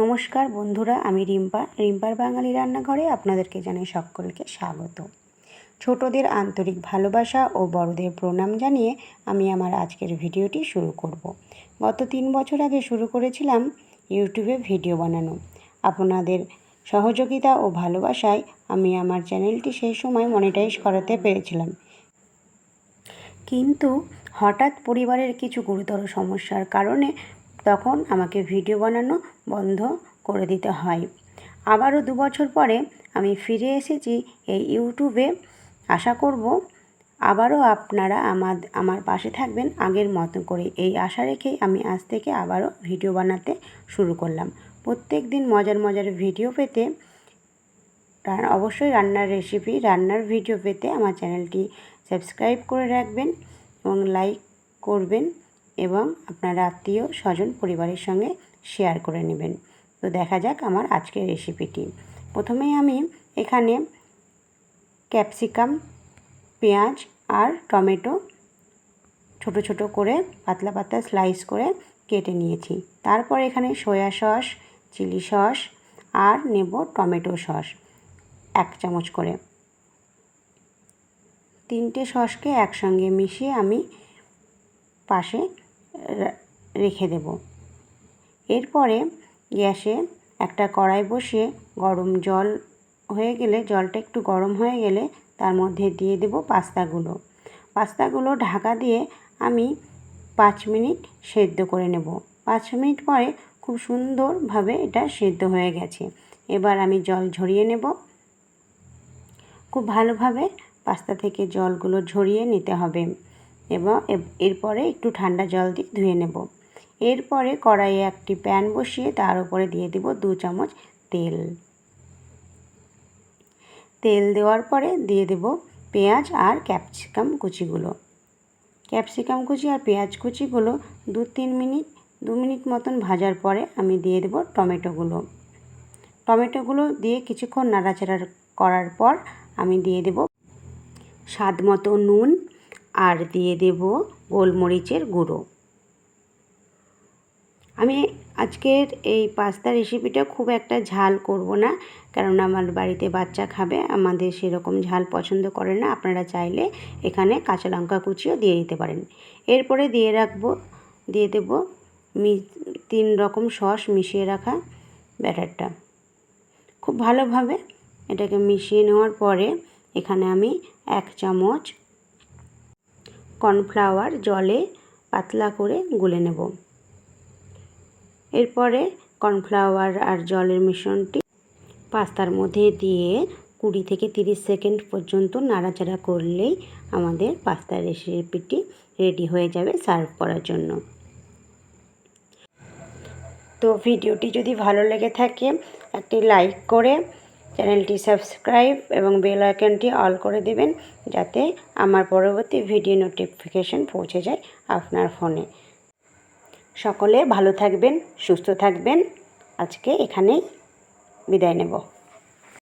নমস্কার বন্ধুরা, আমি রিম্পা। রিম্পার বাঙালি রান্নাঘরে আপনাদেরকে জানাই সকলকে স্বাগত। ছোটদের আন্তরিক ভালোবাসা ও বড়দের প্রণাম জানিয়ে আমি আমার আজকের ভিডিওটি শুরু করব। গত তিন বছর আগে শুরু করেছিলাম ইউটিউবে ভিডিও বানানো। আপনাদের সহযোগিতা ও ভালোবাসায় আমি আমার চ্যানেলটি সেই সময় মনিটাইজ করাতে পেরেছিলাম। কিন্তু হঠাৎ পরিবারের কিছু গুরুতর সমস্যার কারণে তখন আমাকে ভিডিও বানানো বন্ধ করে দিতে হয়। আবারও দু বছর পরে আমি ফিরে এসেছি এই ইউটিউবে। আশা করব আবারও আপনারা আমার আমার পাশে থাকবেন আগের মতো করে। এই আশা রেখেই আমি আজ থেকে আবারও ভিডিও বানাতে শুরু করলাম। প্রত্যেক দিন মজার মজার ভিডিও পেতে অবশ্যই রান্নার রেসিপি রান্নার ভিডিও পেতে আমার চ্যানেলটি সাবস্ক্রাইব করে রাখবেন এবং লাইক করবেন। এবং আপনার আত্মীয়, স্বজন, পরিবারের সঙ্গে শেয়ার করে নেবেন। তো দেখা যাক আমার আজকের রেসিপিটি প্রথমেই আমি এখানে ক্যাপসিকাম পেঁয়াজ আর টমেটো ছোট ছোট করে পাতলা পাতলা স্লাইস করে কেটে নিয়েছি। তারপর এখানে সয়া সস চিলি সস আর নেব টমেটো সস এক চামচ করে। তিনটে সসকে একসঙ্গে মিশিয়ে আমি পাশে রেখে দেব। এরপরে গ্যাসে একটা কড়াই বসিয়ে গরম জল হয়ে গেলে, জলটা একটু গরম হয়ে গেলে তার মধ্যে দিয়ে দেব পাস্তাগুলো। পাস্তাগুলো ঢাকা দিয়ে আমি পাঁচ মিনিট সেদ্ধ করে নেব। পাঁচ মিনিট পরে খুব সুন্দরভাবে এটা সেদ্ধ হয়ে গেছে। এবার আমি জল ঝরিয়ে নেব। খুব ভালোভাবে পাস্তা থেকে জলগুলো ঝরিয়ে নিতে হবে। এবং এরপরে একটু ঠান্ডা জল দিয়ে ধুয়ে নেব। এরপরে কড়াইয়ে একটি প্যান বসিয়ে তার উপরে দিয়ে দেব দু চামচ তেল। তেল দেওয়ার পরে দিয়ে দেব পেঁয়াজ আর ক্যাপসিকাম কুচিগুলো। ক্যাপসিকাম কুচি আর পেঁয়াজ কুচিগুলো দু তিন মিনিট, দু মিনিট মতন ভাজার পরে আমি দিয়ে দেব টমেটোগুলো। টমেটোগুলো দিয়ে কিছুক্ষণ নাড়াচাড়া করার পর আমি দিয়ে দেব স্বাদ মতো নুন আর দিয়ে দেব গোলমরিচের গুঁড়ো। আমি আজকের এই পাস্তা রেসিপিটা খুব একটা ঝাল করব না, কারণ আমার বাড়িতে বাচ্চা খাবে, আমাদের সেরকম ঝাল পছন্দ করে না। আপনারা চাইলে এখানে কাঁচা লঙ্কা কুচিও দিয়ে দিতে পারেন। এরপরে দিয়ে রাখব, দিয়ে দেব তিন রকম সস মিশিয়ে রাখা ব্যাটারটা। খুব ভালোভাবে এটাকে মিশিয়ে নেওয়ার পরে এখানে আমি এক চামচ কর্নফ্লাওয়ার জলে পাতলা করে গুলে নেব। এরপরে কর্নফ্লাওয়ার আর জলের মিশ্রণটি পাস্তার মধ্যে দিয়ে কুড়ি থেকে তিরিশ সেকেন্ড পর্যন্ত নাড়াচাড়া করলেই আমাদের পাস্তার রেসিপিটি রেডি হয়ে যাবে সার্ভ করার জন্য। তো ভিডিওটি যদি ভালো লেগে থাকে, একটি লাইক করে চ্যানেলটি সাবস্ক্রাইব এবং বেল আইকনটি অল করে দেবেন যাতে আমার পরবর্তী ভিডিও নোটিফিকেশন পৌঁছে যায় আপনার ফোনে। সকলে ভালো থাকবেন, সুস্থ থাকবেন। আজকে এখানেই বিদায় নেব।